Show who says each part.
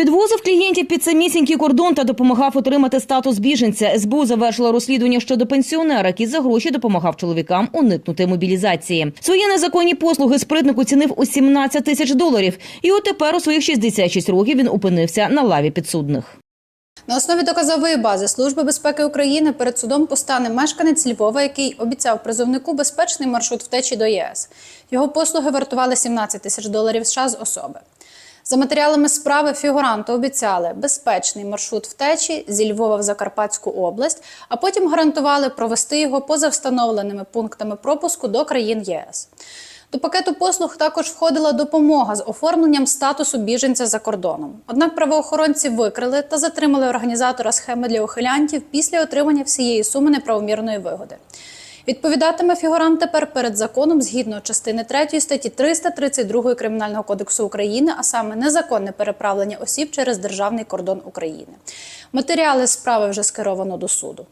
Speaker 1: Підвозив клієнтів під самісінький кордон та допомагав отримати статус біженця. СБУ завершила розслідування щодо пенсіонера, який за гроші допомагав чоловікам уникнути мобілізації. Свої незаконні послуги спритник оцінив у 17 тисяч доларів. І от тепер у своїх 66 років він опинився на лаві підсудних.
Speaker 2: На основі доказової бази Служби безпеки України перед судом постане мешканець Львова, який обіцяв призовнику безпечний маршрут втечі до ЄС. Його послуги вартували 17 тисяч доларів США з особи. За матеріалами справи фігуранту обіцяли безпечний маршрут втечі зі Львова в Закарпатську область, а потім гарантували провести його поза встановленими пунктами пропуску до країн ЄС. До пакету послуг також входила допомога з оформленням статусу біженця за кордоном. Однак правоохоронці викрили та затримали організатора схеми для ухилянтів після отримання всієї суми неправомірної вигоди. Відповідатиме фігурант тепер перед законом згідно частини 3 статті 332 Кримінального кодексу України, а саме незаконне переправлення осіб через державний кордон України. Матеріали справи вже скеровано до суду.